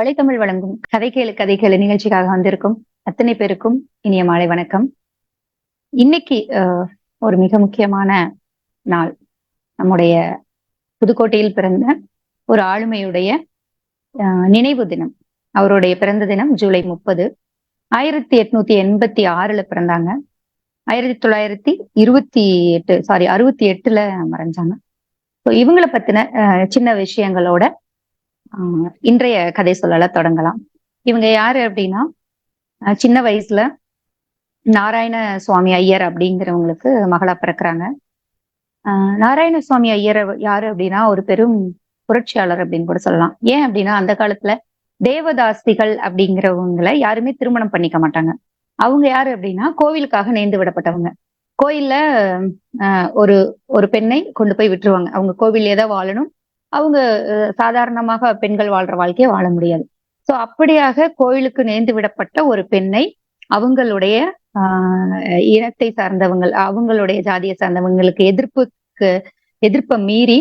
வலைத்தமிழ் வழங்கும் கதை கேளு கதை கேளு நிகழ்ச்சிக்காக வந்திருக்கும் அத்தனை பேருக்கும் இனிய மாலை வணக்கம். இன்னைக்கு ஒரு மிக முக்கியமான நாள். நம்முடைய புதுக்கோட்டையில் பிறந்த ஒரு ஆளுமையுடைய நினைவு தினம். அவருடைய பிறந்த தினம் ஜூலை முப்பது. ஆயிரத்தி எட்நூத்தி எண்பத்தி ஆறுல பிறந்தாங்க. ஆயிரத்தி தொள்ளாயிரத்தி இருபத்தி எட்டு சாரி அறுபத்தி எட்டுல மறைஞ்சாங்க. ஸோ இவங்களை பத்தின அஹ், சின்ன விஷயங்களோட இன்றைய கதை சொல்லல தொடங்கலாம். இவங்க யாரு அப்படின்னா சின்ன வயசுல நாராயண சுவாமி ஐயர் அப்படிங்கிறவங்களுக்கு மகளா பிறக்குறாங்க. ஆஹ் நாராயண சுவாமி ஐயர் யாரு அப்படின்னா ஒரு பெரும் புரட்சியாளர் அப்படின்னு கூட சொல்லலாம். ஏன் அப்படின்னா அந்த காலத்துல தேவதாஸ்திகள் அப்படிங்கிறவங்களை யாருமே திருமணம் பண்ணிக்க மாட்டாங்க. அவங்க யாரு அப்படின்னா கோவிலுக்காக நேர்ந்து விடப்பட்டவங்க. கோயில்ல ஆஹ் ஒரு ஒரு பெண்ணை கொண்டு போய் விட்டுருவாங்க. அவங்க கோவிலே தான் வாழணும். அவங்க சாதாரணமாக பெண்கள் வாழ்ற வாழ்க்கையை வாழ முடியாது. சோ அப்படியாக கோயிலுக்கு நேர்ந்து விடப்பட்ட ஒரு பெண்ணை அவங்களுடைய ஆஹ் இனத்தை சார்ந்தவங்க அவங்களுடைய ஜாதியை சார்ந்தவங்களுக்கு எதிர்ப்புக்கு எதிர்ப்பை மீறி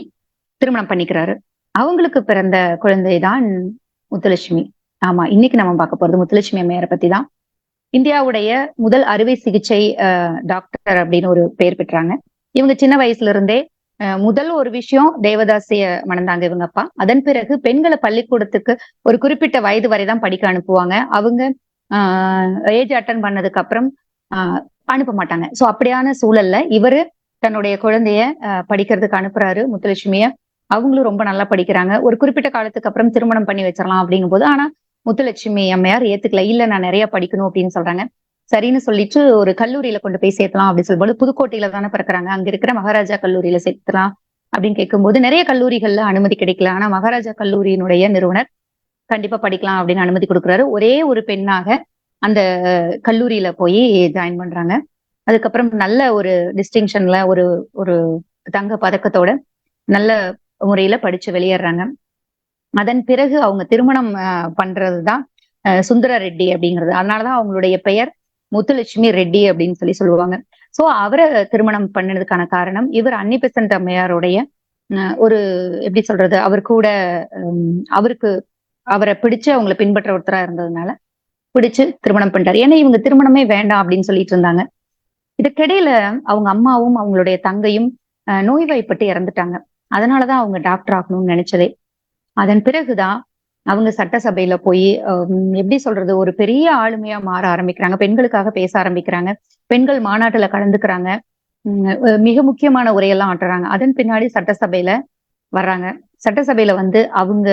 திருமணம் பண்ணிக்கிறாரு. அவங்களுக்கு பிறந்த குழந்தைதான் முத்துலட்சுமி. ஆமா இன்னைக்கு நம்ம பார்க்க போறது முத்துலட்சுமி அம்மையாரை பத்தி தான். இந்தியாவுடைய முதல் அறுவை சிகிச்சை டாக்டர் அப்படின்னு ஒரு பெயர் பெற்றாங்க. இவங்க சின்ன வயசுல இருந்தே முதல் ஒரு விஷயம் தேவதாசிய மணந்தாங்க இவங்க அப்பா அதன் பிறகு பெண்களை பள்ளிக்கூடத்துக்கு ஒரு குறிப்பிட்ட வயது வரை தான் படிக்க அனுப்புவாங்க. அவங்க ஆஹ் ஏஜ் அட்டன் பண்ணதுக்கு அப்புறம் ஆஹ், அனுப்ப மாட்டாங்க. சோ அப்படியான சூழல்ல இவரு தன்னுடைய குழந்தைய படிக்கிறதுக்கு அனுப்புறாரு முத்துலட்சுமிய. அவங்களும் ரொம்ப நல்லா படிக்கிறாங்க. ஒரு குறிப்பிட்ட காலத்துக்கு அப்புறம் திருமணம் பண்ணி வச்சிடலாம் அப்படிங்கும் போது ஆனா முத்துலட்சுமி அம்மையார் ஏத்துக்கல. இல்ல நான் நிறைய படிக்கணும் அப்படின்னு சொல்றாங்க. சரின்னு சொல்லிட்டு ஒரு கல்லூரியில கொண்டு போய் சேர்த்தலாம் அப்படின்னு சொல்லும்போது புதுக்கோட்டையில தானே பிறக்கிறாங்க. அங்க இருக்கிற மகாராஜா கல்லூரியில சேர்த்தலாம் அப்படின்னு கேட்கும்போது நிறைய கல்லூரிகள்ல அனுமதி கிடைக்கல. ஆனா மகாராஜா கல்லூரியினுடைய நிறுவனர் கண்டிப்பா படிக்கலாம் அப்படின்னு அனுமதி கொடுக்குறாரு. ஒரே ஒரு பெண்ணாக அந்த கல்லூரியில போய் ஜாயின் பண்றாங்க. அதுக்கப்புறம் நல்ல ஒரு டிஸ்டிங்ஷன்ல ஒரு ஒரு தங்க பதக்கத்தோட நல்ல முறையில படிச்சு வெளியேறாங்க. அதன் பிறகு அவங்க திருமணம் பண்றதுதான் சுந்தர ரெட்டி அப்படிங்கிறது. அதனாலதான் அவங்களுடைய பெயர் முத்துலட்சுமி ரெட்டி அப்படின்னு சொல்லி சொல்லுவாங்க. சோ அவரை திருமணம் பண்ணதுக்கான காரணம் இவர் அன்னி பெசன்ட் அம்மையாருடைய ஒரு எப்படி சொல்றது அவர் கூட அவருக்கு அவரை பிடிச்சு அவங்கள பின்பற்ற ஒருத்தரா இருந்ததுனால பிடிச்சு திருமணம் பண்ணிட்டாரு. ஏன்னா இவங்க திருமணமே வேண்டாம் அப்படின்னு சொல்லிட்டு இருந்தாங்க. இதுக்கிடையில அவங்க அம்மாவும் அவங்களுடைய தங்கையும் நோய்வாய்ப்பட்டு இறந்துட்டாங்க. அதனாலதான் அவங்க டாக்டர் ஆகணும்னு நினைச்சதே. அதன் பிறகுதான் அவங்க சட்டசபையில போய் எப்படி சொல்றது ஒரு பெரிய ஆளுமையா மாற ஆரம்பிக்கிறாங்க. பெண்களுக்காக பேச ஆரம்பிக்கிறாங்க. பெண்கள் மாநாட்டுல கலந்துக்கிறாங்க. உம், மிக முக்கியமான உரையெல்லாம் ஆட்டுறாங்க. அதன் பின்னாடி சட்டசபையில வர்றாங்க. சட்டசபையில வந்து அவங்க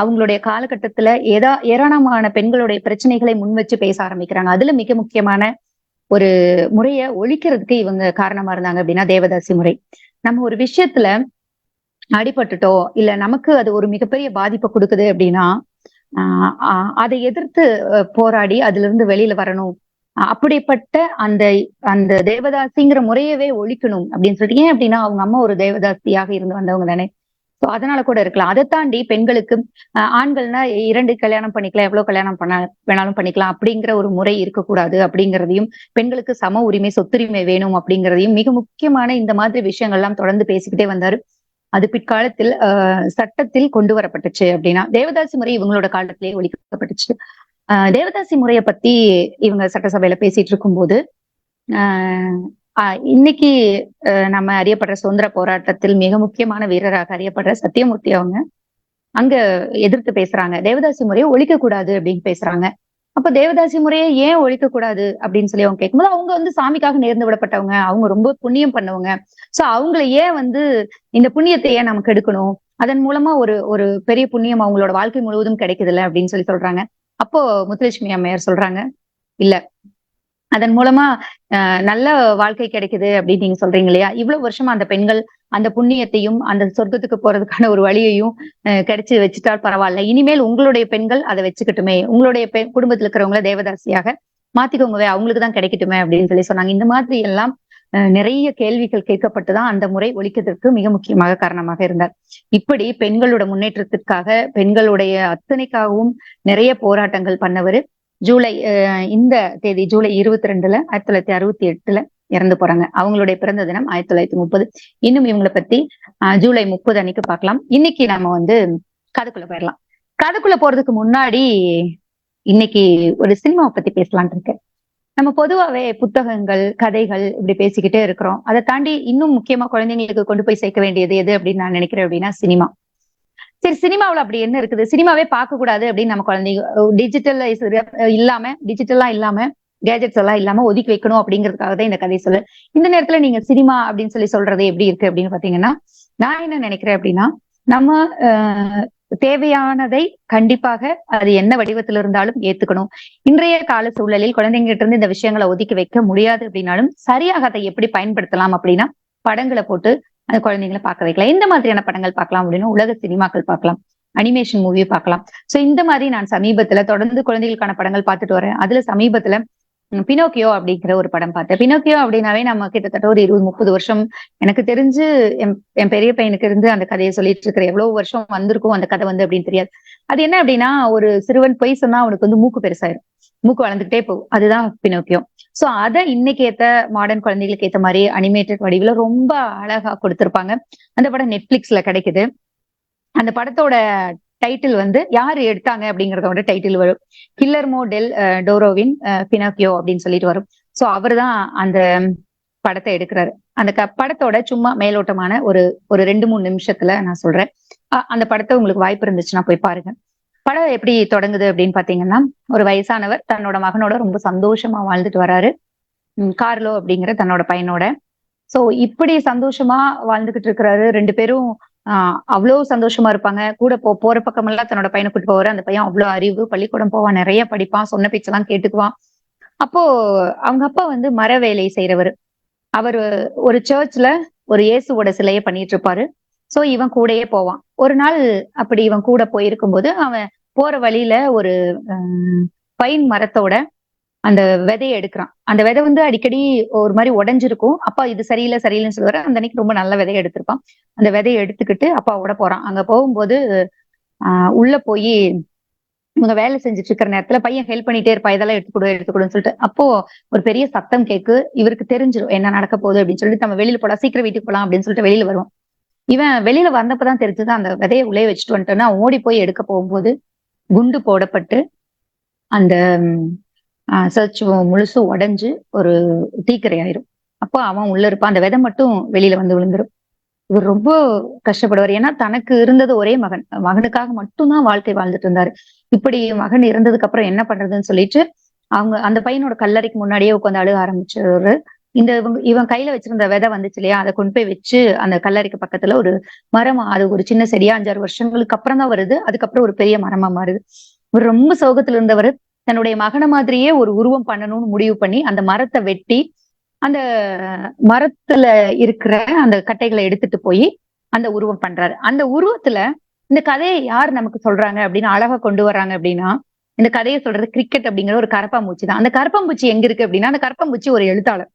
அவங்களுடைய காலகட்டத்துல ஏதா ஏராளமான பெண்களுடைய பிரச்சனைகளை முன் வச்சு பேச ஆரம்பிக்கிறாங்க. அதுல மிக முக்கியமான ஒரு முறைய ஒழிக்கிறதுக்கு இவங்க காரணமா இருந்தாங்க அப்படின்னா தேவதாசி முறை. நம்ம ஒரு விஷயத்துல அடிபட்டுட்டோ இல்ல நமக்கு அது ஒரு மிகப்பெரிய பாதிப்பை கொடுக்குது அப்படின்னா ஆஹ் அதை எதிர்த்து போராடி அதுல இருந்து வெளியில வரணும். அப்படிப்பட்ட அந்த அந்த தேவதாசிங்கிற முறையவே ஒழிக்கணும் அப்படின்னு சொல்லிட்டு ஏன் அப்படின்னா அவங்க அம்மா ஒரு தேவதாசியாக இருந்து வந்தவங்க தானே. சோ அதனால கூட இருக்கலாம். அதை தாண்டி பெண்களுக்கு ஆண்கள்னா இரண்டு கல்யாணம் பண்ணிக்கலாம் எவ்வளவு கல்யாணம் பண்ண வேணாலும் பண்ணிக்கலாம் அப்படிங்கிற ஒரு முறை இருக்கக்கூடாது அப்படிங்கிறதையும் பெண்களுக்கு சம உரிமை சொத்துரிமை வேணும் அப்படிங்கிறதையும் மிக முக்கியமான இந்த மாதிரி விஷயங்கள்லாம் தொடர்ந்து பேசிக்கிட்டே வந்தாரு. அது பிற்காலத்தில் ஆஹ் சட்டத்தில் கொண்டு வரப்பட்டுச்சு அப்படின்னா தேவதாசி முறை இவங்களோட காலத்திலேயே ஒழிக்கப்பட்டுச்சு. ஆஹ் தேவதாசி முறையை பத்தி இவங்க சட்டசபையில பேசிட்டு இருக்கும்போது ஆஹ் இன்னைக்கு ஆஹ் நம்ம அறியப்படுற சுதந்திர போராட்டத்தில் மிக முக்கியமான வீரராக அறியப்படுற சத்தியமூர்த்தி அவங்க அங்க எதிர்த்து பேசுறாங்க. தேவதாசி முறையை ஒழிக்க கூடாது அப்படின்னு பேசுறாங்க. அப்ப தேவதாசி முறையை ஏன் ஒழிக்க கூடாது அப்படின்னு சொல்லி அவங்க கேட்கும்போது அவங்க வந்து சாமிக்காக நேர்ந்து விடப்பட்டவங்க. அவங்க ரொம்ப புண்ணியம் பண்ணவங்க. சோ அவங்கள ஏன் வந்து இந்த புண்ணியத்தை ஏன் நமக்கு எடுக்கணும்? அதன் மூலமா ஒரு ஒரு பெரிய புண்ணியம் அவங்களோட வாழ்க்கை முழுவதும் கிடைக்குதுல்ல அப்படின்னு சொல்லி சொல்றாங்க. அப்போ முத்துலட்சுமி அம்மையார் சொல்றாங்க இல்ல. அதன் மூலமா நல்ல வாழ்க்கை கிடைக்குது அப்படின்னு நீங்க சொல்றீங்க இல்லையா? இவ்வளவு வருஷமா அந்த பெண்கள் அந்த புண்ணியத்தையும் அந்த சொர்க்கத்துக்கு போறதுக்கான ஒரு வழியையும் கிடைச்சி கிடைச்சு வச்சுட்டால் பரவாயில்ல. இனிமேல் உங்களுடைய பெண்கள் அதை வச்சுக்கட்டுமே. உங்களுடைய பெண் குடும்பத்தில் இருக்கிறவங்கள தேவதாசியாக மாத்திக்கோங்கவே. அவங்களுக்கு தான் கிடைக்கட்டுமே அப்படின்னு சொல்லி சொன்னாங்க. இந்த மாதிரி எல்லாம் நிறைய கேள்விகள் கேட்கப்பட்டுதான் அந்த முறை ஒழிக்கிறதுக்கு மிக முக்கியமாக காரணமாக இருந்தார். இப்படி பெண்களோட முன்னேற்றத்திற்காக பெண்களுடைய அத்தனைக்காகவும் நிறைய போராட்டங்கள் பண்ணவர் ஜூலை இந்த தேதி ஜூலை இருபத்தி ரெண்டுல ஆயிரத்தி தொள்ளாயிரத்தி அறுபத்தி எட்டுல இறந்து போறாங்க. அவங்களுடைய பிறந்த தினம் ஆயிரத்தி தொள்ளாயிரத்தி முப்பது. இன்னும் இவங்களை பத்தி ஜூலை முப்பது அன்னைக்கு பார்க்கலாம். இன்னைக்கு நாம வந்து கதைக்குள்ள போயிடலாம். கதைக்குள்ள போறதுக்கு முன்னாடி இன்னைக்கு ஒரு சினிமாவை பத்தி பேசலாம்னு இருக்கேன். நம்ம பொதுவாவே புத்தகங்கள் கதைகள் இப்படி பேசிக்கிட்டே இருக்கிறோம். அதை தாண்டி இன்னும் முக்கியமா குழந்தைங்களுக்கு கொண்டு போய் சேர்க்க வேண்டியது எது அப்படின்னு நான் நினைக்கிறேன் அப்படின்னா சினிமா. சரி சினிமாவில் அப்படி என்ன இருக்குது? சினிமாவே பார்க்க கூடாது அப்படின்னு நம்ம குழந்தைங்க டிஜிட்டல் இல்லாம டிஜிட்டலா இல்லாம கேஜெட்ஸ் எல்லாம் இல்லாம ஒதுக்கி வைக்கணும் அப்படிங்கிறதுக்காக தான் இந்த கதை சொல்லு இந்த நேரத்துல நீங்க சினிமா அப்படின்னு சொல்லி சொல்றது எப்படி இருக்கு அப்படின்னு பாத்தீங்கன்னா நான் என்ன நினைக்கிறேன் அப்படின்னா நம்ம தேவையானதை கண்டிப்பாக அது என்ன வடிவத்தில் இருந்தாலும் ஏத்துக்கணும். இன்றைய கால சூழலில் குழந்தைங்கிட்ட இருந்து இந்த விஷயங்களை ஒதுக்கி வைக்க முடியாது அப்படின்னாலும் சரியாக அதை எப்படி பயன்படுத்தலாம் அப்படின்னா படங்களை போட்டு அந்த குழந்தைங்களை பார்க்க வைக்கலாம். எந்த மாதிரியான படங்கள் பார்க்கலாம் அப்படின்னா உலக சினிமாக்கள் பார்க்கலாம். அனிமேஷன் மூவி பார்க்கலாம். சோ இந்த மாதிரி நான் சமீபத்துல தொடர்ந்து குழந்தைகளுக்கான படங்கள் பார்த்துட்டு வரேன். அதுல சமீபத்துல பினோக்கியோ அப்படிங்கிற ஒரு படம் பார்த்தேன். பினோக்கியோ அப்படின்னாவே நம்ம கிட்டத்தட்ட ஒரு இருபது முப்பது வருஷம். எனக்கு தெரிஞ்சு என் என் பெரிய பையனுக்கு இருந்து அந்த கதையை சொல்லிட்டு இருக்கிற எவ்வளவு வருஷம் வந்திருக்கும் அந்த கதை வந்து அப்படின்னு தெரியாது. அது என்ன அப்படின்னா ஒரு சிறுவன் பொய் சொன்னா அவனுக்கு வந்து மூக்கு பெருசாயிரும். மூக்கு வளர்ந்துகிட்டே போகும். அதுதான் பினோக்கியோ. சோ அதை இன்னைக்கு ஏத்த மாடர்ன் குழந்தைகளுக்கு ஏத்த மாதிரி அனிமேட்டட் வடிவில் ரொம்ப அழகா கொடுத்திருப்பாங்க. அந்த படம் நெட்ஃபிளிக்ஸ்ல கிடைக்குது. அந்த படத்தோட டைட்டில் வந்து யாரு எடுத்தாங்க அப்படிங்கறதோட டைட்டில் வரும். கில்லர்மோ டெல் டோரோவின் பினாக்கியோ அப்படின்னு சொல்லிட்டு வரும். சோ அவர் தான் அந்த படத்தை எடுக்கிறாரு. அந்த க படத்தோட சும்மா மேலோட்டமான ஒரு ஒரு ரெண்டு மூணு நிமிஷத்துல நான் சொல்றேன். அந்த படத்தை உங்களுக்கு வாய்ப்பு இருந்துச்சுன்னா போய் பாருங்க. படம் எப்படி தொடங்குது அப்படின்னு பாத்தீங்கன்னா ஒரு வயசானவர் தன்னோட மகனோட ரொம்ப சந்தோஷமா வாழ்ந்துட்டு வராரு. கார்லோ அப்படிங்கிற தன்னோட பையனோட. சோ இப்படி சந்தோஷமா வாழ்ந்துகிட்டு இருக்கிறாரு ரெண்டு பேரும். ஆஹ் அவ்வளவு சந்தோஷமா இருப்பாங்க. கூட போ போற பக்கம் எல்லாம் தன்னோட பையனை கூட்டு போவாரு. அந்த பையன் அவ்வளவு அறிவு பள்ளிக்கூடம் போவான் நிறைய படிப்பான் சொன்ன பேச்செல்லாம் கேட்டுக்குவான். அப்போ அவங்க அப்பா வந்து மர வேலை செய்யறவர் அவர் ஒரு சர்ச்ல ஒரு இயேசுவோட சிலையை பண்ணிட்டு இருப்பாரு சோ இவன் கூடயே போவான். ஒரு நாள் அப்படி இவன் கூட போயிருக்கும் போது அவன் போற வழியில ஒரு பைன் மரத்தோட அந்த விதையை எடுக்கிறான். அந்த விதை வந்து அடிக்கடி ஒரு மாதிரி உடஞ்சிருக்கும். அப்பா இது சரியில்லை சரியில்லைன்னு சொல்லுவாரு. அந்த அன்னைக்கு ரொம்ப நல்ல விதையை எடுத்திருப்பான். அந்த விதையை எடுத்துக்கிட்டு அப்பாவோட போறான். அங்க போகும்போது ஆஹ் உள்ள போய் இவங்க வேலை செஞ்சுட்டு இருக்கிற நேரத்துல பையன் ஹெல்ப் பண்ணிட்டே இருப்பா. இதெல்லாம் எடுத்துக்கொடு எடுத்துக்கொடுன்னு சொல்லிட்டு. அப்போ ஒரு பெரிய சத்தம் கேக்கு. இவருக்கு தெரிஞ்சிடும் என்ன நடக்க போகுது அப்படின்னு சொல்லிட்டு நம்ம வெளியில போலாம். சீக்கிரம் வீட்டுக்கு போலாம் அப்படின்னு சொல்லிட்டு வெளியில வருவோம் இவன் வெளியில வந்தப்பதான் தெரிஞ்சது அந்த விதையை உள்ளே வச்சுட்டு வந்துட்டோன்னா ஓடி போய் எடுக்க போகும்போது குண்டு போடப்பட்டு அந்த சர்ச் முழுசும் உடஞ்சு ஒரு தீக்கரை ஆயிரும் அப்போ அவன் உள்ள இருப்பான். அந்த விதை மட்டும் வெளியில வந்து விழுந்துரும். இவர் ரொம்ப கஷ்டப்படுவார். ஏன்னா தனக்கு இருந்தது ஒரே மகன். மகனுக்காக மட்டும்தான் வாழ்க்கை வாழ்ந்துட்டு இருந்தாரு. இப்படி மகன் இருந்ததுக்கு அப்புறம் என்ன பண்றதுன்னு சொல்லிட்டு அவங்க அந்த பையனோட கல்லறைக்கு முன்னாடியே உட்காந்து அழுக ஆரம்பிச்சவரு. இந்த இவன் கையில வச்சிருந்த விதை வந்துச்சு இல்லையா? அதை கொண்டு போய் வச்சு அந்த கல்லறைக்கு பக்கத்துல ஒரு மரம் அது ஒரு சின்ன செடியா அஞ்சாறு வருஷங்களுக்கு அப்புறம் தான் வருது. அதுக்கப்புறம் ஒரு பெரிய மரமா மாறுது. இவர் ரொம்ப சோகத்துல இருந்தவர். தன்னுடைய மகனை மாதிரியே ஒரு உருவம் பண்ணணும்னு முடிவு பண்ணி அந்த மரத்தை வெட்டி அந்த மரத்துல இருக்கிற அந்த கட்டைகளை எடுத்துட்டு போய் அந்த உருவம் பண்றாரு. அந்த உருவத்துல இந்த கதையை யார் நமக்கு சொல்றாங்க அப்படின்னு அழகா கொண்டு வர்றாங்க அப்படின்னா இந்த கதையை சொல்றது கிரிக்கெட் அப்படிங்கிற ஒரு கரப்பாம்பூச்சி தான். அந்த கரப்பாம்பூச்சி எங்க இருக்கு அப்படின்னா அந்த கரப்பாம்பூச்சி ஒரு எழுத்தாளர்.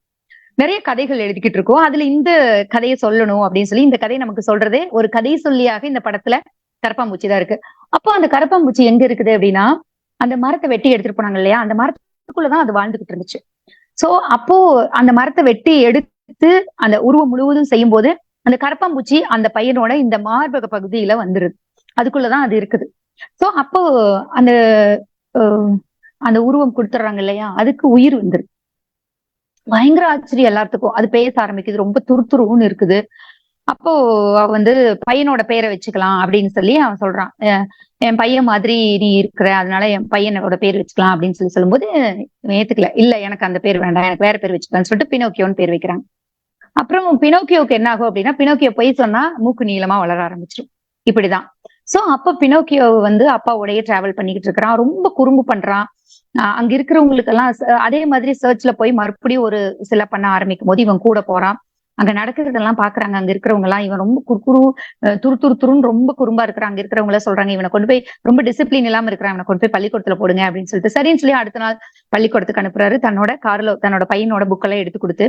நிறைய கதைகள் எழுதிக்கிட்டு இருக்கோம். அதுல இந்த கதையை சொல்லணும் அப்படின்னு சொல்லி இந்த கதையை நமக்கு சொல்றதே ஒரு கதை சொல்லியாக இந்த படத்துல கரப்பாம்பூச்சி தான் இருக்கு. அப்போ அந்த கரப்பாம்பூச்சி எங்க இருக்குது அப்படின்னா அந்த மரத்தை வெட்டி எடுத்துட்டு போனாங்க இல்லையா? அந்த மரத்துக்குள்ளதான் அது வாழ்ந்துகிட்டு இருந்துச்சு. சோ அப்போ அந்த மரத்தை வெட்டி எடுத்து அந்த உருவம் முழுவதும் செய்யும் போது அந்த கரப்பாம்பூச்சி அந்த பையனோட இந்த மார்பக பகுதியில வந்துருது. அதுக்குள்ளதான் அது இருக்குது. சோ அப்போ அந்த அந்த உருவம் கொடுத்துட்றாங்க இல்லையா? அதுக்கு உயிர் வந்துருது பயங்கர ஆச்சரியம் எல்லாத்துக்கும். அது பேச ஆரம்பிக்குது. ரொம்ப துருத்துருன்னு இருக்குது. அப்போ வந்து பையனோட பேரை வச்சுக்கலாம் அப்படின்னு சொல்லி அவன் சொல்றான். என் பையன் மாதிரி நீ இருக்கிற அதனால என் பையனோட பேர் வச்சுக்கலாம் அப்படின்னு சொல்லி சொல்லும்போது ஏத்துக்கல. இல்ல எனக்கு அந்த பேர் வேண்டாம். எனக்கு வேற பேர் வச்சுக்கலாம்னு சொல்லிட்டு பினோக்கியோன்னு பேர் வைக்கிறாங்க. அப்புறம் பினோக்கியோக்கு என்ன ஆகும் அப்படின்னா பினோக்கியோ போய் சொன்னா மூக்கு நீளமா வளர ஆரம்பிச்சிடும் இப்படிதான். சோ அப்ப பினோக்கியோ வந்து அப்பாவோடய டிராவல் பண்ணிக்கிட்டு இருக்கிறான். ரொம்ப குறும்பு பண்றான். அங்க இருக்கிறவங்களுக்கு எல்லாம் அதே மாதிரி சர்ச்ல போய் மறுபடியும் ஒரு சில பண்ண ஆரம்பிக்கும் போது இவன் கூட போறான். அங்க நடக்கிறதெல்லாம் பாக்குறாங்க. அங்க இருக்கிறவங்க எல்லாம் இவன் ரொம்ப குறுக்குறு துரு துரு துருன்னு ரொம்ப குறும்பா இருக்கிறான். அங்க இருக்கிறவங்கள சொல்றாங்க இவனை கொண்டு போய் ரொம்ப டிசிப்ளின் இல்லாம இருக்கிறான். இவனை கொண்டு போய் பள்ளிக்கூடத்துல போடுங்க அப்படின்னு சொல்லிட்டு சரின்னு சொல்லி அடுத்த நாள் பள்ளிக்கூடத்துக்கு அனுப்புறாரு. தன்னோட கார்ல தன்னோட பையனோட புக்கெல்லாம் எடுத்து கொடுத்து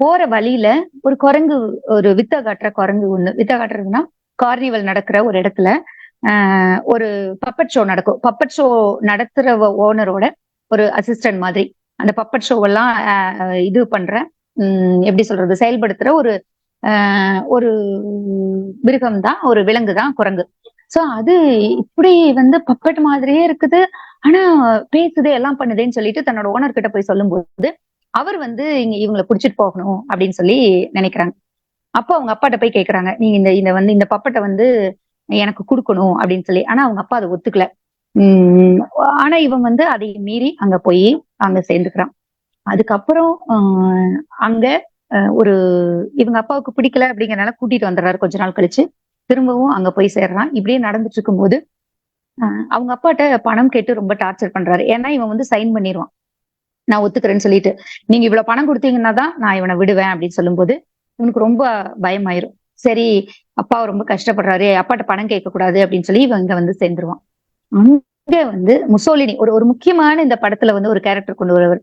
போற வழியில ஒரு குரங்கு ஒரு வித்த காட்டுற குரங்கு ஒண்ணு. வித்த காட்டுறதுன்னா கார்னிவல் நடக்கிற ஒரு இடத்துல ஆஹ் ஒரு பப்பட் ஷோ நடக்கும். பப்பட் ஷோ நடத்துற ஓனரோட ஒரு அசிஸ்டன்ட் மாதிரி. அந்த பப்பட் ஷோ எல்லாம் இது பண்ற உம் எப்படி சொல்றது செயல்படுத்துற ஒரு ஆஹ் ஒரு மிருகம் தான் ஒரு விலங்கு தான் குரங்கு. சோ அது இப்படி வந்து பப்பட் மாதிரியே இருக்குது. ஆனா பேசுது எல்லாம் பண்ணுதேன்னு சொல்லிட்டு தன்னோட ஓனர் கிட்ட போய் சொல்லும்போது அவர் வந்து இங்க இவங்களை புடிச்சிட்டு போகணும் அப்படின்னு சொல்லி நினைக்கிறாங்க. அப்போ அவங்க அப்பாட்ட போய் கேக்குறாங்க நீங்க இந்த இந்த வந்து இந்த பப்பட்டை வந்து எனக்கு கொடுக்கணும் அப்படின்னு சொல்லி. ஆனா அவங்க அப்பா அதை ஒத்துக்கல. உம் ஆனா இவன் வந்து அதை மீறி அங்க போய் அங்க சேர்ந்துக்கிறான். அதுக்கப்புறம் அங்க ஒரு இவங்க அப்பாவுக்கு பிடிக்கல அப்படிங்கறனால கூட்டிட்டு வந்துடுறாரு கொஞ்ச நாள் கழிச்சு. திரும்பவும் அங்க போய் சேர்றான். இப்படியே நடந்துட்டு இருக்கும்போது அவங்க அப்பாட்ட பணம் கேட்டு ரொம்ப டார்ச்சர் பண்றாரு. ஏன்னா இவன் வந்து சைன் பண்ணிடுவான் நான் ஒத்துக்கிறேன்னு சொல்லிட்டு நீங்க இவ்வளவு பணம் கொடுத்தீங்கன்னா தான் நான் இவனை விடுவேன் அப்படின்னு சொல்லும்போது இவனுக்கு ரொம்ப பயமாயிரும். சரி அப்பா ரொம்ப கஷ்டப்படுறாரு அப்பாட்ட பணம் கேட்க கூடாது அப்படின்னு சொல்லி இவன் இங்க வந்து சேர்ந்துருவான். அங்க வந்து முசோலினி ஒரு ஒரு முக்கியமான இந்த படத்துல வந்து ஒரு கேரக்டர் கொண்டு வருவர்.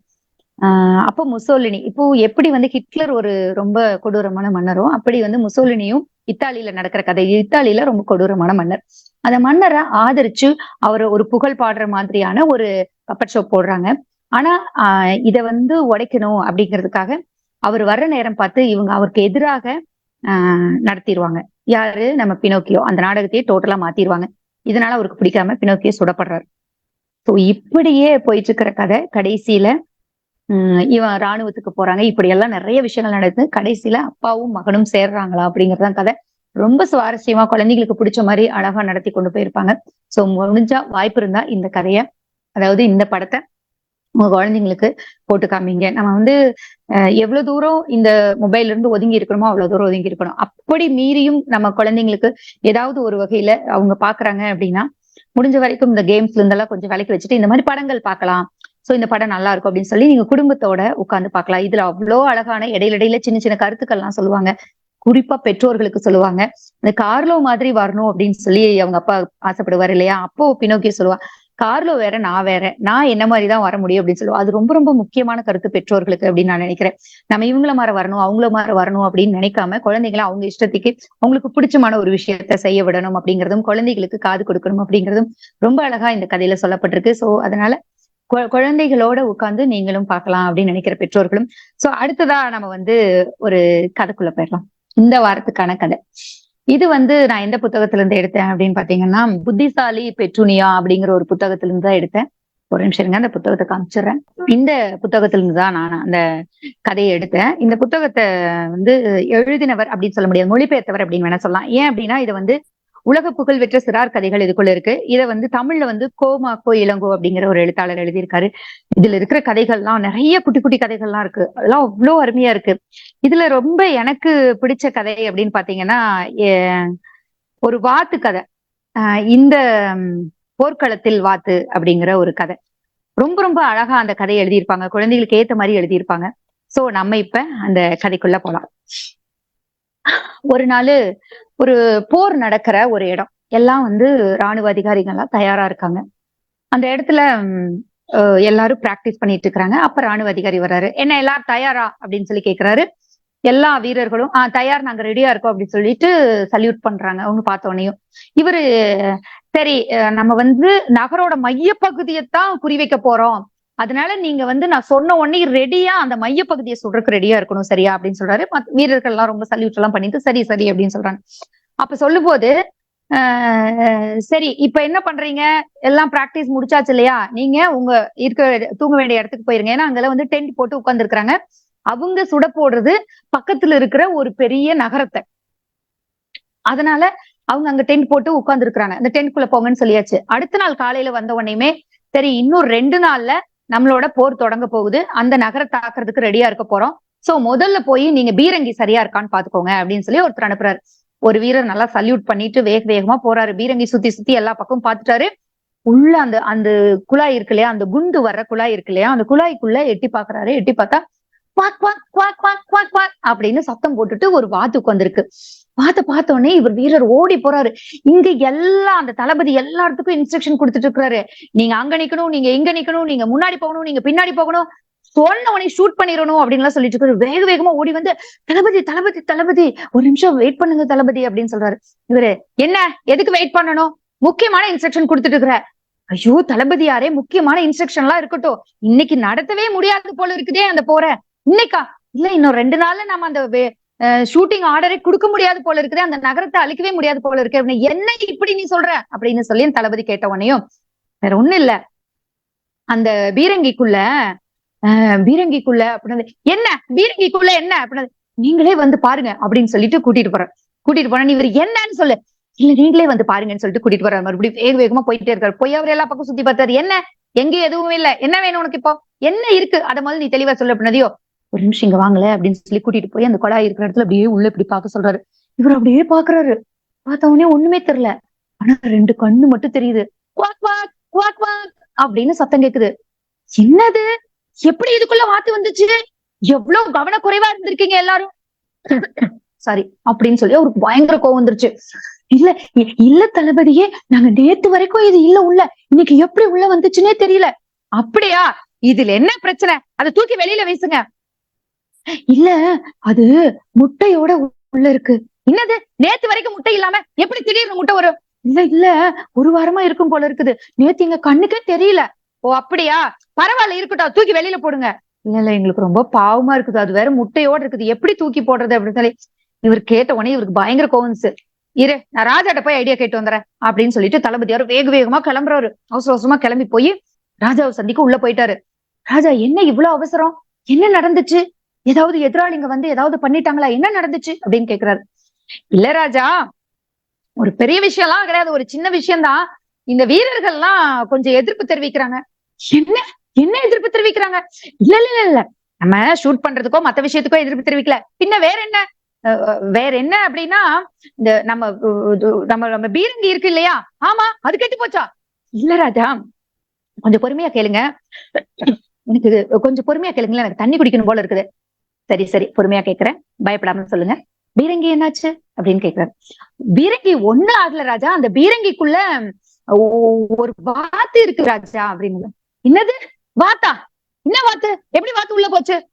ஆஹ் அப்போ முசோலினி. இப்போ எப்படி வந்து ஹிட்லர் ஒரு ரொம்ப கொடூரமான மன்னரோ அப்படி வந்து முசோலினியும் இத்தாலியில நடக்கிற கதை. இத்தாலியில ரொம்ப கொடூரமான மன்னர். அந்த மன்னரை ஆதரிச்சு அவர் ஒரு புகழ் பாடுற மாதிரியான ஒரு பப்பட் ஷோ போடுறாங்க. ஆனா ஆஹ் இத வந்து உடைக்கணும் அப்படிங்கிறதுக்காக அவர் வர்ற நேரம் பார்த்து இவங்க அவருக்கு எதிராக ஆஹ் நடத்திடுவாங்க. யாரு? நம்ம பினோக்கியோ. அந்த நாடகத்தையே டோட்டலா மாத்திடுவாங்க. இதனால அவருக்கு பிடிக்காம பினோக்கியோ சுடப்படுறாரு. ஸோ இப்படியே போயிட்டு இருக்கிற கதை கடைசியில இவன் ராணுவத்துக்கு போறாங்க. இப்படி எல்லாம் நிறைய விஷயங்கள் நடக்குது. கடைசியில அப்பாவும் மகனும் சேர்றாங்களா அப்படிங்கறதுதான் கதை. ரொம்ப சுவாரஸ்யமா குழந்தைங்களுக்கு பிடிச்ச மாதிரி அழகா நடத்தி கொண்டு போயிருப்பாங்க. சோ முடிஞ்சா வாய்ப்பு இருந்தா இந்த கதைய அதாவது இந்த படத்தை உங்க குழந்தைங்களுக்கு போட்டு காமிங்க. நம்ம வந்து எவ்வளவு தூரம் இந்த மொபைல்ல இருந்து ஒதுங்கி இருக்கணுமோ அவ்வளவு தூரம் ஒதுங்கி இருக்கணும். அப்படி மீறியும் நம்ம குழந்தைங்களுக்கு ஏதாவது ஒரு வகையில அவங்க பாக்குறாங்க அப்படின்னா முடிஞ்ச வரைக்கும் இந்த கேம்ஸ்ல இருந்தெல்லாம் கொஞ்சம் விலைக்கு வச்சுட்டு இந்த மாதிரி படங்கள் பார்க்கலாம். சோ இந்த படம் நல்லா இருக்கும் அப்படின்னு சொல்லி நீங்க குடும்பத்தோட உட்காந்து பார்க்கலாம். இதுல அவ்வளோ அழகான இடையில இடையில சின்ன சின்ன கருத்துக்கள்லாம் சொல்லுவாங்க. குறிப்பா பெற்றோர்களுக்கு சொல்லுவாங்க. இந்த கார்லோ மாதிரி வரணும் அப்படின்னு சொல்லி அவங்க அப்பா ஆசைப்படுவார் இல்லையா? அப்போ பினோக்கிய சொல்லுவா கார்லோ வேற நான் வேற. நான் என்ன மாதிரி தான் வர முடியும்? அப்படின்னு சொல்லுவா. அது ரொம்ப ரொம்ப முக்கியமான கருத்து பெற்றோர்களுக்கு அப்படின்னு நான் நினைக்கிறேன். நம்ம இவங்கள மாதிரி வரணும் அவங்கள மாதிரி வரணும் அப்படின்னு நினைக்காம குழந்தைகளை அவங்க இஷ்டத்துக்கு அவங்களுக்கு பிடிச்சமான ஒரு விஷயத்த செய்ய விடணும் அப்படிங்கிறதும் குழந்தைகளுக்கு காது கொடுக்கணும் அப்படிங்கிறதும் ரொம்ப அழகா இந்த கதையில சொல்லப்பட்டிருக்கு. சோ அதனால குழந்தைகளோட உட்கார்ந்து நீங்களும் பார்க்கலாம் அப்படின்னு நினைக்கிற பெற்றோர்களும். சோ அடுத்ததா நம்ம வந்து ஒரு கதைக்குள்ள போயிடலாம். இந்த வாரத்துக்கான கதை. இது வந்து நான் எந்த புத்தகத்துல இருந்து எடுத்தேன் அப்படின்னு பாத்தீங்கன்னா புத்திசாலி பெற்றுனியா அப்படிங்கிற ஒரு புத்தகத்துல இருந்து தான் எடுத்தேன். ஒரு நிமிஷம் இருங்க அந்த புத்தகத்தை காமிச்சிடுறேன். இந்த புத்தகத்துல இருந்து தான் நான் அந்த கதையை எடுத்தேன். இந்த புத்தகத்தை வந்து எழுதினவர் அப்படின்னு சொல்ல முடியாது மொழிபெயர்த்தவர் அப்படின்னு வேணா சொல்லலாம். ஏன் அப்படின்னா இதை வந்து உலக புகழ் பெற்ற சிறார் கதைகள் இதுக்குள்ள இருக்கு. இதை வந்து தமிழ்ல வந்து கோமாக்கோ இளங்கோ அப்படிங்கிற ஒரு எழுத்தாளர் எழுதியிருக்காரு. இதுல இருக்கிற கதைகள்லாம் நிறைய குட்டி குட்டி கதைகள்லாம் இருக்கு. அதெல்லாம் அவ்வளோ அருமையா இருக்கு. இதுல ரொம்ப எனக்கு பிடிச்ச கதை அப்படின்னு பாத்தீங்கன்னா ஒரு வாத்து கதை. ஆஹ் இந்த போர்க்களத்தில் வாத்து அப்படிங்கிற ஒரு கதை. ரொம்ப ரொம்ப அழகா அந்த கதையை எழுதியிருப்பாங்க. குழந்தைகளுக்கு ஏத்த மாதிரி எழுதியிருப்பாங்க. சோ நம்ம இப்ப அந்த கதைக்குள்ள போலாம். ஒரு நாள் ஒரு போர் நடக்கிற ஒரு இடம். எல்லாம் வந்து ராணுவ அதிகாரிகள்லாம் தயாரா இருக்காங்க. அந்த இடத்துல எல்லாரும் பிராக்டிஸ் பண்ணிட்டு இருக்கிறாங்க. அப்ப ராணுவ அதிகாரி வர்றாரு. என்ன எல்லாரும் தயாரா? அப்படின்னு சொல்லி கேக்குறாரு. எல்லா வீரர்களும் ஆஹ் தயார் நாங்க ரெடியா இருக்கோம் அப்படின்னு சொல்லிட்டு சல்யூட் பண்றாங்க. அவங்க பார்த்த உடனேயும். இவரு சரி நம்ம வந்து நகரோட மைய மையப்பகுதியைத்தான் குறிவைக்க போறோம். அதனால நீங்க வந்து நான் சொன்ன உடனே ரெடியா அந்த மையப்பகுதியை சொல்றதுக்கு ரெடியா இருக்கணும் சரியா? அப்படின்னு சொல்றாரு. வீரர்கள் எல்லாம் ரொம்ப சல்யூட் எல்லாம் பண்ணிட்டு சரி சரி அப்படின்னு சொல்றாங்க. அப்ப சொல்லும்போது ஆஹ் சரி இப்ப என்ன பண்றீங்க? எல்லாம் பிராக்டிஸ் முடிச்சாச்சு இல்லையா? நீங்க உங்க இருக்க தூங்க வேண்டிய இடத்துக்கு போயிருங்க. ஏன்னா அங்கெல்லாம் வந்து டென்ட் போட்டு உட்கார்ந்து அவங்க சுட போடுறது பக்கத்துல இருக்கிற ஒரு பெரிய நகரத்தை. அதனால அவங்க அங்க டென்ட் போட்டு உட்கார்ந்து இருக்கிறாங்க அந்த டென்ட்குள்ள போங்கன்னு சொல்லியாச்சு. அடுத்த நாள் காலையில வந்த உடனேயுமே சரி இன்னும் ரெண்டு நாள்ல நம்மளோட போர் தொடங்க போகுது. அந்த நகரை தாக்குறதுக்கு ரெடியா இருக்க போறோம். சோ முதல்ல போய் நீங்க பீரங்கி சரியா இருக்கான்னு பாத்துக்கோங்க அப்படின்னு சொல்லி ஒருத்தர் அனுப்புறாரு. ஒரு வீரர் நல்லா சல்யூட் பண்ணிட்டு வேக வேகமா போறாரு. பீரங்கி சுத்தி சுத்தி எல்லா பக்கமும் பாத்துட்டாரு. உள்ள அந்த அந்த குழாய் இருக்கு இல்லையா? அந்த குண்டு வர்ற குழாய் இருக்கு இல்லையா? அந்த குழாய்க்குள்ள எட்டி பாக்குறாரு. எட்டி பார்த்தா quack quack quack quack quack quack அப்படின்னு சத்தம் போட்டுட்டு ஒரு வாத்து உட்காந்துருக்கு பார்த்த பார்த்தோன்னே இவர் வீரர் ஓடி போறாரு. இங்க எல்லாம் அந்த தளபதி எல்லாத்துக்கும் இன்ஸ்ட்ரக்ஷன் கொடுத்துட்டு இருக்கிறாரு. நீங்க அங்க நிக்கணும் நீங்க இங்க நிக்கணும் நீங்க முன்னாடி போகணும் நீங்க பின்னாடி போகணும் சொன்ன உடனே ஷூட் பண்ணிடணும் அப்படின்லாம் சொல்லிட்டு இருக்காரு. வேக வேகமா ஓடி வந்து தளபதி தளபதி தளபதி ஒரு நிமிஷம் வெயிட் பண்ணுங்க தளபதி அப்படின்னு சொல்றாரு. இவரு என்ன எதுக்கு வெயிட் பண்ணணும்? முக்கியமான இன்ஸ்ட்ரக்ஷன் கொடுத்துட்டு இருக்கிற. ஐயோ தளபதி யாரே முக்கியமான இன்ஸ்ட்ரக்ஷன் எல்லாம் இருக்கட்டும். இன்னைக்கு நடத்தவே முடியாது போல இருக்குதே அந்த போற. இன்னைக்கா? இல்ல இன்னும் ரெண்டு நாள்ல நம்ம அந்த ஷூட்டிங் ஆர்டரே கொடுக்க முடியாது போல இருக்குது அந்த நகரத்தை அழிக்கவே முடியாது போல இருக்கு அப்படின்னு என்ன இப்படி நீ சொல்ற? அப்படின்னு சொல்லி தளபதி கேட்ட உடனேயும் வேற ஒண்ணும் இல்ல. அந்த பீரங்கிக்குள்ள அஹ், பீரங்கிக்குள்ள அப்படின்னு என்ன? பீரங்கிக்குள்ள என்ன? அப்படின்னு நீங்களே வந்து பாருங்க அப்படின்னு சொல்லிட்டு கூட்டிட்டு போறேன். கூட்டிட்டு போனா நீ இவர் என்னன்னு சொல்லு. இல்ல நீங்களே வந்து பாருங்கன்னு சொல்லிட்டு கூட்டிட்டு போறாரு. மறுபடியும் வேக வேகமா போயிட்டே இருக்காரு. போய் அவர் எல்லா பக்கம் சுத்தி பார்த்தாரு. என்ன? எங்க எதுவும் இல்ல. என்ன வேணும் உனக்கு இப்போ? என்ன இருக்கு? அத முதல்ல நீ தெளிவா சொல்ல அப்படின்னதையோ ஒரு நிமிஷம் இங்க வாங்கல அப்படின்னு சொல்லி கூட்டிட்டு போய் அந்த குழாய் இருக்கிற இடத்துல அப்படியே உள்ள இப்படி பார்க்க சொல்றாரு. இவர் அப்படியே பாக்குறாரு பார்த்த உடனே ஒண்ணுமே தெரியல. ஆனா ரெண்டு கண்ணு மட்டும் தெரியுது. குவாக் குவாக் குவாக் குவாக் அப்படின்னு சத்தம் கேக்குது. என்னது? எப்படி இதுக்குள்ள வாத்து வந்துச்சு? எவ்வளவு கவனக்குறைவா இருந்திருக்கீங்க எல்லாரும்? சாரி அப்படின்னு சொல்லி அவருக்கு பயங்கர கோவம் வந்துருச்சு. இல்ல இல்ல தளபதியே நாங்க நேத்து வரைக்கும் இது இல்ல உள்ள. இன்னைக்கு எப்படி உள்ள வந்துச்சுன்னே தெரியல. அப்படியா? இதுல என்ன பிரச்சனை? அதை தூக்கி வெளியில வீசுங்க. இல்ல அது முட்டையோட உள்ள இருக்கு. என்னது? நேத்து வரைக்கும் முட்டை இல்லாம எப்படி திடீர்னு முட்டை வரும்? இல்ல இல்ல ஒரு வாரமா இருக்கும் போல இருக்குது. நேத்து எங்க கண்ணுக்கே தெரியல. ஓ அப்படியா? பரவாயில்ல இருக்கட்டும். தூக்கி வெளியில போடுங்க. இல்ல இல்ல எங்களுக்கு ரொம்ப பாவமா இருக்குது. அது வேற முட்டையோட இருக்குது. எப்படி தூக்கி போடுறது அப்படின்னு சொல்லி. இவர் கேட்ட உடனே இவருக்கு பயங்கர கோவன்ஸ் இரு நான் ராஜாட்ட போய் ஐடியா கேட்டு வந்துறேன் அப்படின்னு சொல்லிட்டு தளபதியார் வேக வேகமா கிளம்புறாரு. அவசர அவசரமா கிளம்பி போய் ராஜாவை சந்திக்க உள்ள போயிட்டாரு. ராஜா என்ன இவ்வளவு அவசரம்? என்ன நடந்துச்சு? ஏதாவது எதிராளிங்க வந்து ஏதாவது பண்ணிட்டாங்களா? என்ன நடந்துச்சு? அப்படின்னு கேக்குறாரு. இல்ல ராஜா ஒரு பெரிய விஷயம் எல்லாம் கிடையாது. ஒரு சின்ன விஷயம்தான். இந்த வீரர்கள்லாம் கொஞ்சம் எதிர்ப்பு தெரிவிக்கிறாங்க. என்ன? என்ன எதிர்ப்பு தெரிவிக்கிறாங்க? இல்ல இல்ல இல்ல நம்ம ஷூட் பண்றதுக்கோ மத்த விஷயத்துக்கோ எதிர்ப்பு தெரிவிக்கல. பின்ன வேற என்ன? வேற என்ன அப்படின்னா இந்த நம்ம நம்ம நம்ம பீரங்கி இருக்கு இல்லையா? ஆமா அது கெட்டு போச்சா? இல்ல ராஜா கொஞ்சம் பொறுமையா கேளுங்க. எனக்கு கொஞ்சம் பொறுமையா கேளுங்களேன். எனக்கு தண்ணி குடிக்கணும் போல இருக்குது. சரி சரி. பொறுமையா கேக்குறேன். பயப்படாம சொல்லுங்க. பீரங்கி என்னாச்சு? அப்படின்னு கேக்குறாரு. பீரங்கி ஒண்ணு ஆகல ராஜா. அந்த பீரங்கிக்குள்ள ஒ- ஒரு வாத்து இருக்கு ராஜா அப்படின்னு. என்னது? வாத்தா? என்ன வாத்து? எப்படி வாத்து உள்ள போச்சு?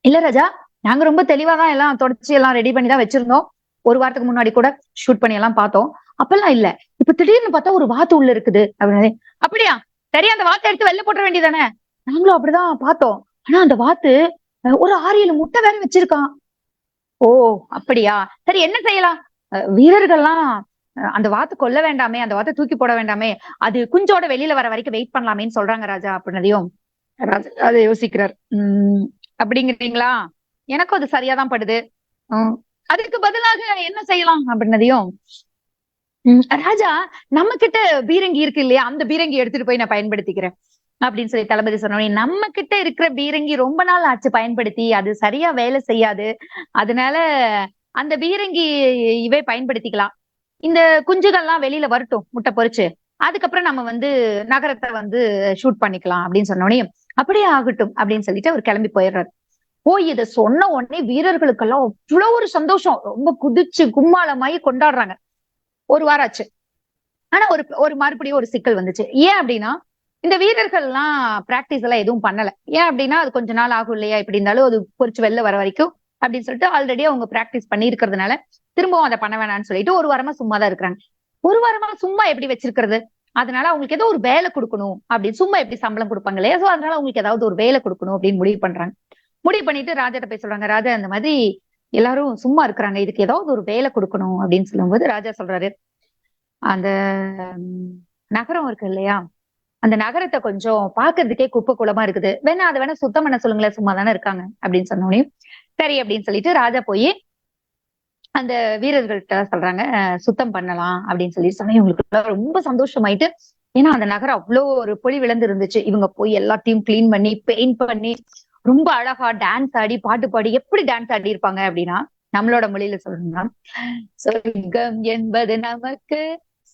இல்ல ராஜா நாங்க ரொம்ப தெளிவா தான் எல்லாம் தொடச்சி எல்லாம் ரெடி பண்ணி தான் வச்சிருந்தோம். ஒரு வாரத்துக்கு முன்னாடி கூட ஷூட் பண்ணி எல்லாம் பார்த்தோம். அப்பெல்லாம் இல்ல. இப்ப திடீர்னு பார்த்தா ஒரு வாத்து உள்ள இருக்குது அப்படின்னு. அப்படியா? சரி அந்த வாத்தை எடுத்து வெளில போட்டுற வேண்டியதானே நாங்களும் அப்படிதான் பார்த்தோம். ஆனா அந்த வாத்து ஒரு ஆறு ஏழு முட்டை வேற வச்சிருக்கான். ஓ அப்படியா? சரி என்ன செய்யலாம்? வீரர்கள்லாம் அந்த வாத்து கொல்ல வேண்டாமே அந்த வாத்தை தூக்கி போட வேண்டாமே அது குஞ்சோட வெளியில வர வரைக்கும் வெயிட் பண்ணலாமேன்னு சொல்றாங்க ராஜா அப்படின்னதையும். ராஜா அதை யோசிக்கிறார். உம் அப்படிங்கிறீங்களா? எனக்கும் அது சரியாதான் படுது. அதுக்கு பதிலாக என்ன செய்யலாம் அப்படின்னதையும். ராஜா நம்ம கிட்ட பீரங்கி இருக்கு இல்லையா? அந்த பீரங்கி எடுத்துட்டு போய் நான் பயன்படுத்திக்கிறேன். அப்படின்னு சொல்லி தளபதி சொன்ன நம்ம கிட்ட இருக்கிற பீரங்கி ரொம்ப நாள் ஆச்சு பயன்படுத்தி அது சரியா வேலை செய்யாது. அதனால அந்த பீரங்கி இவை பயன்படுத்திக்கலாம். இந்த குஞ்சுகள்லாம் வெளியில வரட்டும் முட்டை பொறிச்சு அதுக்கப்புறம் நம்ம வந்து நகரத்தை வந்து ஷூட் பண்ணிக்கலாம் அப்படின்னு சொன்னோடனே அப்படியே ஆகட்டும் அப்படின்னு சொல்லிட்டு அவர் கிளம்பி போயிடுறாரு. போய் இதை சொன்ன உடனே வீரர்களுக்கெல்லாம் அவ்வளவு ஒரு சந்தோஷம். ரொம்ப குதிச்சு கும்மாளமாயி கொண்டாடுறாங்க. ஒரு வாரம் ஆச்சு ஆனா ஒரு ஒரு மறுபடியும் ஒரு சிக்கல் வந்துச்சு. ஏன் அப்படின்னா இந்த வீரர்கள்லாம் பிராக்டிஸ் எல்லாம் எதுவும் பண்ணல. ஏன் அப்படின்னா அது கொஞ்ச நாள் ஆகும் இல்லையா? இப்படி இருந்தாலும் அது பொறிச்சு வெளில வர வரைக்கும் அப்படின்னு சொல்லிட்டு ஆல்ரெடி அவங்க பிராக்டிஸ் பண்ணி இருக்கிறதுனால திரும்பவும் அதை பண்ண வேணாம்னு சொல்லிட்டு ஒரு வாரமா சும்மா தான் இருக்கிறாங்க. ஒரு வாரமா சும்மா எப்படி வச்சிருக்கிறது? அதனால அவங்களுக்கு ஏதோ ஒரு வேலை கொடுக்கணும் அப்படின்னு. சும்மா எப்படி சம்பளம் கொடுப்பாங்க இல்லையா? சோ அதனால அவங்களுக்கு ஏதாவது ஒரு வேலை கொடுக்கணும் அப்படின்னு முடிவு பண்றாங்க. முடிவு பண்ணிட்டு ராஜாட்ட போய் சொல்றாங்க ராஜா அந்த மாதிரி எல்லாரும் சும்மா இருக்கிறாங்க. இதுக்கு ஏதாவது ஒரு வேலை கொடுக்கணும். அப்படின்னு சொல்லும்போது ராஜா சொல்றாரு அந்த நகரம் இருக்கு இல்லையா? அந்த நகரத்தை கொஞ்சம் பாக்குறதுக்கே குப்பை குளமா இருக்குது. வேணா அதை வேணா சுத்தம் பண்ண சொல்லுங்களேன் சும்மா தானே இருக்காங்க அப்படின்னு சொன்னோடனே சரி அப்படின்னு சொல்லிட்டு ராஜா போய் அந்த வீரர்கள்ட்ட சொல்றாங்க சுத்தம் பண்ணலாம் அப்படின்னு சொல்லி சொன்னா இவங்களுக்கு ரொம்ப சந்தோஷமாயிட்டு ஏன்னா அந்த நகரம் அவ்வளோ ஒரு பொலி விழுந்து இருந்துச்சு. இவங்க போய் எல்லாத்தையும் கிளீன் பண்ணி பெயிண்ட் பண்ணி ரொம்ப அழகா டான்ஸ் ஆடி பாட்டு பாடி எப்படி டான்ஸ் ஆடி இருப்பாங்க அப்படின்னா நம்மளோட மொழியில சொல்லணும்னா சொர்க்கம் என்பது நமக்கு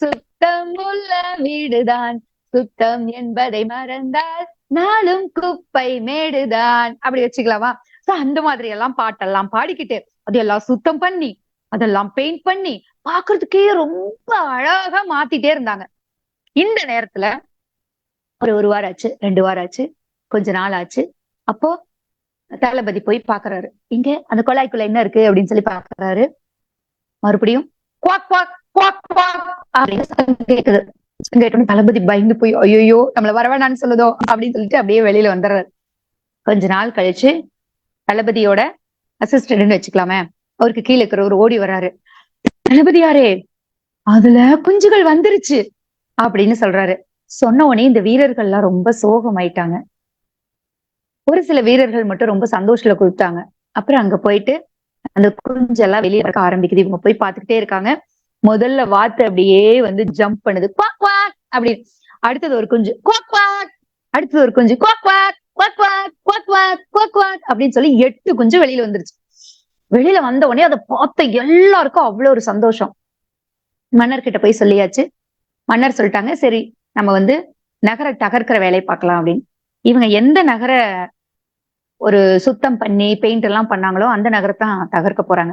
சுத்தம் உள்ள வீடுதான். சுத்தம் என்பதை மறந்தால் நாளும் குப்பை மேடுதான். அப்படி வச்சுக்கலாமா? சோ அந்த மாதிரி எல்லாம் பாட்டெல்லாம் பாடிக்கிட்டு அதெல்லாம் சுத்தம் பண்ணி அதெல்லாம் பெயிண்ட் பண்ணி பாக்குறதுக்கே ரொம்ப அழகா மாத்திட்டே இருந்தாங்க. இந்த நேரத்துல ஒரு ஒரு வாரம் ஆச்சு ரெண்டு வாரம் ஆச்சு கொஞ்ச நாள் ஆச்சு. அப்போ தளபதி போய் பாக்குறாரு. இங்க அந்த குழாய்க்குள்ள என்ன இருக்கு அப்படின்னு சொல்லி பாக்குறாரு. மறுபடியும் குவாக் குவாக் குவாக் குவாக் அப்படின்னு கேக்குது. கேட்டோன்னு தளபதி பயந்து போய் ஐயோயோ நம்மள வரவேணான்னு சொல்லுதோ? அப்படின்னு சொல்லிட்டு அப்படியே வெளியில வந்துடுறாரு. கொஞ்ச நாள் கழிச்சு தளபதியோட அசிஸ்டன்ட்னு வச்சுக்கலாமே அவருக்கு கீழே இருக்கிறவர் ஓடி வராரு தளபதியாரே அதுல குஞ்சுகள் வந்துருச்சு அப்படின்னு சொல்றாரு. சொன்ன உடனே இந்த வீரர்கள் எல்லாம் ரொம்ப சோகமாயிட்டாங்க. ஒரு சில வீரர்கள் மட்டும் ரொம்ப சந்தோஷத்துல கொடுத்தாங்க அப்புறம் அங்க போயிட்டு அந்த குஞ்செல்லாம் வெளியே இருக்க ஆரம்பிக்குது. இவங்க போய் பார்த்துக்கிட்டே இருக்காங்க. முதல்ல வாத்து அப்படியே வந்து ஜம்ப் பண்ணுது. குவாக் குவாக் அப்படின்னு அடுத்தது ஒரு குஞ்சு. குவாக் குவாக் அடுத்தது ஒரு குஞ்சு. Quack quack quack quack quack quack quack quack அப்படின்னு சொல்லி எட்டு குஞ்சு வெளியில வந்துருச்சு. வெளியில வந்த உடனே அதை பார்த்த எல்லாருக்கும் அவ்வளவு ஒரு சந்தோஷம். மன்னர் கிட்ட போய் சொல்லியாச்சு. மன்னர் சொல்லிட்டாங்க சரி நம்ம வந்து நகர தகர்க்கிற வேலையை பார்க்கலாம் அப்படின்னு. இவங்க எந்த நகர ஒரு சுத்தம் பண்ணி பெயிண்ட் எல்லாம் பண்ணாங்களோ அந்த நகரத்தான் தகர்க்க போறாங்க.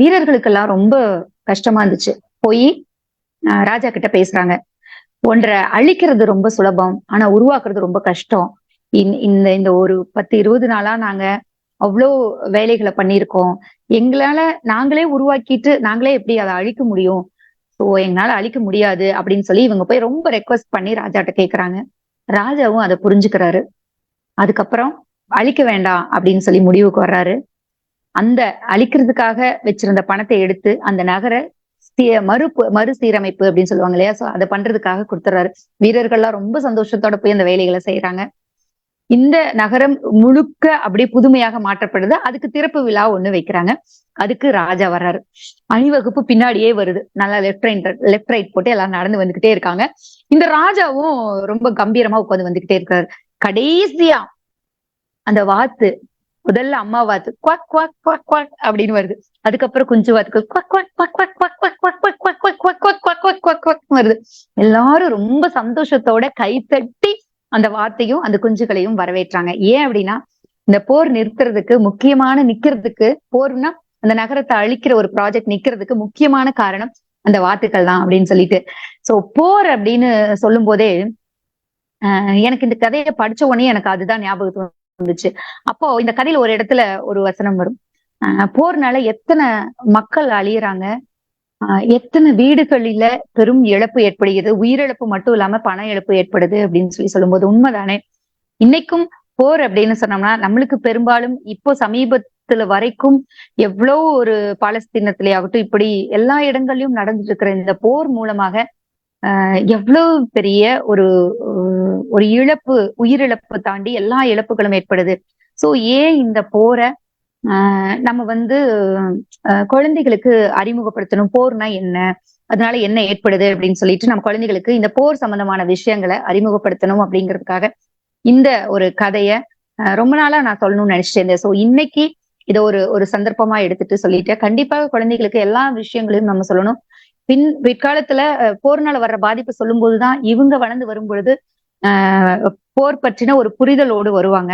வீரர்களுக்கெல்லாம் ரொம்ப கஷ்டமா இருந்துச்சு. போய் ராஜா கிட்ட பேசுறாங்க. ஒன்றை அழிக்கிறது ரொம்ப சுலபம். ஆனா உருவாக்குறது ரொம்ப கஷ்டம். இந்த இந்த ஒரு பத்து இருபது நாளா நாங்க அவ்வளோ வேலைகளை பண்ணியிருக்கோம். எங்களால நாங்களே உருவாக்கிட்டு நாங்களே எப்படி அதை அழிக்க முடியும்? ஸோ எங்களால அழிக்க முடியாது அப்படின்னு சொல்லி இவங்க போய் ரொம்ப ரெக்வஸ்ட் பண்ணி ராஜாட்ட கேக்குறாங்க. ராஜாவும் அதை புரிஞ்சுக்கிறாரு. அதுக்கப்புறம் அழிக்க வேண்டாம் அப்படின்னு சொல்லி முடிவுக்கு வர்றாரு. அந்த அழிக்கிறதுக்காக வச்சிருந்த பணத்தை எடுத்து அந்த நகர மறு மறுசீரமைப்பு அப்படின்னு சொல்லுவாங்க இல்லையா? சோ அதை பண்றதுக்காக கொடுத்துறாரு. வீரர்கள்லாம் ரொம்ப சந்தோஷத்தோட போய் அந்த வேலைகளை செய்யறாங்க இந்த நகரம் முழுக்க அப்படியே புதுமையாக மாற்றப்படுது. அதுக்கு திறப்பு விழா ஒண்ணு வைக்கிறாங்க. அதுக்கு ராஜா வர்றாரு. அணிவகுப்பு பின்னாடியே வருது. நல்லா லெஃப்ட் ரைட் லெஃப்ட் ரைட் போட்டு எல்லாம் நடந்து வந்துகிட்டே இருக்காங்க. இந்த ராஜாவும் ரொம்ப கம்பீரமா உட்காந்து வந்துகிட்டே இருக்காரு. கடைசியா அந்த வாத்து முதல்ல அம்மா வாத்து குவாக் குவாக் குவாக் குவாக் அப்படின்னு வருது அதுக்கப்புறம் குஞ்சு வாத்துக்கள் quack quack quack quack quack quack quack quack quack quack quack quack quack quack quack வருது எல்லாரும் ரொம்ப சந்தோஷத்தோட கைத்தட்டி அந்த வார்த்தையும் அந்த குஞ்சுகளையும் வரவேற்றாங்க ஏன் அப்படின்னா இந்த போர் நிறுத்துறதுக்கு முக்கியமான நிக்கிறதுக்கு போர்னா அந்த நகரத்தை அழிக்கிற ஒரு ப்ராஜெக்ட் நிக்கிறதுக்கு முக்கியமான காரணம் அந்த வாத்துக்கள் தான் அப்படின்னு சொல்லிட்டு சோ போர் அப்படின்னு சொல்லும் போதே எனக்கு இந்த கதையை படிச்ச உடனே எனக்கு அதுதான் ஞாபகத்துவம் வந்துச்சு. அப்போ இந்த கதையில ஒரு இடத்துல ஒரு வசனம் வரும். போர்னால எத்தனை மக்கள் அழியறாங்க? எத்தனை வீடுகளில பெரும் இழப்பு ஏற்படுகிறது? உயிரிழப்பு மட்டும் இல்லாம பண இழப்பு ஏற்படுது அப்படின்னு சொல்லி சொல்லும்போது உண்மைதானே? இன்னைக்கும் போர் அப்படின்னு சொன்னோம்னா நம்மளுக்கு பெரும்பாலும் இப்போ சமீபத்துல வரைக்கும் எவ்வளவு ஒரு பாலஸ்தீனத்திலே ஆகட்டும் இப்படி எல்லா இடங்கள்லயும் நடந்துட்டு இருக்கிற இந்த போர் மூலமாக எவ்வளவு பெரிய ஒரு ஒரு இழப்பு உயிரிழப்பு தாண்டி எல்லா இழப்புகளும் ஏற்படுது. சோ ஏன் இந்த போரை ஆஹ் நம்ம வந்து குழந்தைகளுக்கு அறிமுகப்படுத்தணும்? போர்னா என்ன? அதனால என்ன ஏற்படுது அப்படின்னு சொல்லிட்டு நம்ம குழந்தைகளுக்கு இந்த போர் சம்பந்தமான விஷயங்களை அறிமுகப்படுத்தணும் அப்படிங்கிறதுக்காக இந்த ஒரு கதைய ரொம்ப நாளா நான் சொல்லணும்னு நினைச்சிட்டு இருந்தேன் சோ இன்னைக்கு இதை ஒரு ஒரு சந்தர்ப்பமா எடுத்துட்டு சொல்லிட்டேன். கண்டிப்பாக குழந்தைகளுக்கு எல்லா விஷயங்களையும் நம்ம சொல்லணும். பின் பிற்காலத்துல போர்னால வர்ற பாதிப்பு சொல்லும் போதுதான் இவங்க வளர்ந்து வரும் பொழுது ஆஹ் போர் பற்றின ஒரு புரிதலோடு வருவாங்க.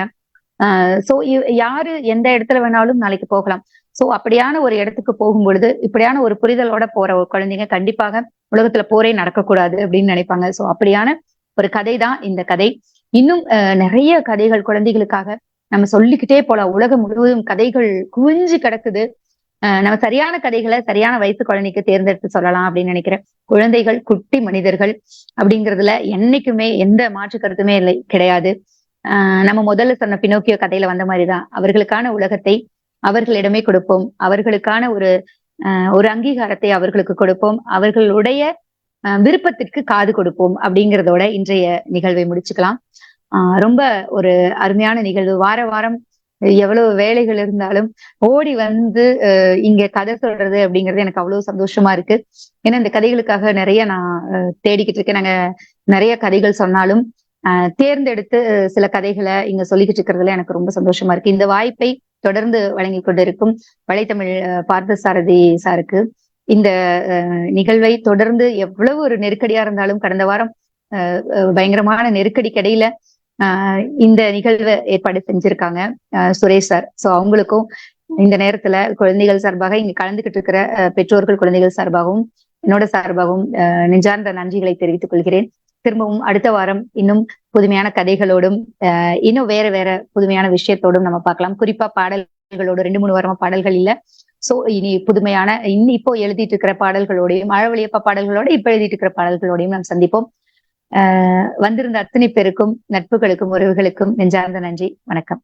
சோ யாரு எந்த இடத்துல வேணாலும் நாளைக்கு போகலாம். சோ அப்படியான ஒரு இடத்துக்கு போகும் பொழுது இப்படியான ஒரு புரிதலோட போற ஒரு குழந்தைங்க கண்டிப்பாக உலகத்துல போரே நடக்கக்கூடாது அப்படின்னு நினைப்பாங்க. சோ அப்படியான ஒரு கதை தான் இந்த கதை. இன்னும் நிறைய கதைகள் குழந்தைகளுக்காக நம்ம சொல்லிக்கிட்டே போலாம். உலகம் முழுவதும் கதைகள் குவிஞ்சு கிடக்குது. நம்ம சரியான கதைகளை சரியான வயசு குழந்தைக்கு தேர்ந்தெடுத்து சொல்லலாம் அப்படின்னு நினைக்கிறேன். குழந்தைகள் குட்டி மனிதர்கள் அப்படிங்கிறதுல என்னைக்குமே எந்த மாற்று கருத்துமே இல்லை கிடையாது. ஆஹ் நம்ம முதல்ல சொன்ன பினோக்கியோ கதையில வந்த மாதிரிதான். அவர்களுக்கான உலகத்தை அவர்களிடமே கொடுப்போம். அவர்களுக்கான ஒரு ஒரு அங்கீகாரத்தை அவர்களுக்கு கொடுப்போம். அவர்களுடைய விருப்பத்திற்கு காது கொடுப்போம் அப்படிங்கிறதோட இன்றைய நிகழ்வை முடிச்சுக்கலாம். ஆஹ் ரொம்ப ஒரு அருமையான நிகழ்வு. வார வாரம் எவ்வளவு வேலைகள் இருந்தாலும் ஓடி வந்து இங்க கதை சொல்றது அப்படிங்கிறது எனக்கு அவ்வளவு சந்தோஷமா இருக்கு. ஏன்னா இந்த கதைகளுக்காக நிறைய நான் தேடிக்கிட்டு இருக்கேன். நாங்க நிறைய கதைகள் சொன்னாலும் தேர்ந்தெடுத்து சில கதைகளை இங்க சொல்லிக்கிட்டு இருக்கிறதுல எனக்கு ரொம்ப சந்தோஷமா இருக்கு. இந்த வாய்ப்பை தொடர்ந்து வழங்கி கொண்டிருக்கும் வலைத்தமிழ் பார்த்த சாரதி சாருக்கு. இந்த நிகழ்வை தொடர்ந்து எவ்வளவு ஒரு நெருக்கடியா இருந்தாலும் கடந்த வாரம் பயங்கரமான நெருக்கடி கடையில இந்த நிகழ்வு ஏற்பாடு செஞ்சிருக்காங்க சுரேஷ் சார். ஸோ அவங்களுக்கும் இந்த நேரத்துல குழந்தைகள் சார்பாக இங்க கலந்துகிட்டு இருக்கிற பெற்றோர்கள் குழந்தைகள் சார்பாகவும் என்னோட சார்பாகவும் நெஞ்சார்ந்த நன்றிகளை தெரிவித்துக் கொள்கிறேன். திரும்பவும் அடுத்த வாரம் இன்னும் புதுமையான கதைகளோடும் இன்னும் வேற வேற புதுமையான விஷயத்தோடும் நம்ம பார்க்கலாம். குறிப்பா பாடல்களோட ரெண்டு மூணு வாரமா பாடல்கள் இல்ல. சோ இனி புதுமையான இன்னும் இப்போ எழுதிட்டு இருக்கிற பாடல்களோடையும் அழவழியப்பா பாடல்களோட இப்ப எழுதிட்டு இருக்கிற பாடல்களோடையும் நாம் சந்திப்போம். வந்திருந்த அத்தனை பேருக்கும் நட்புகளுக்கும் உறவுகளுக்கும் நெஞ்சார்ந்த நன்றி. வணக்கம்.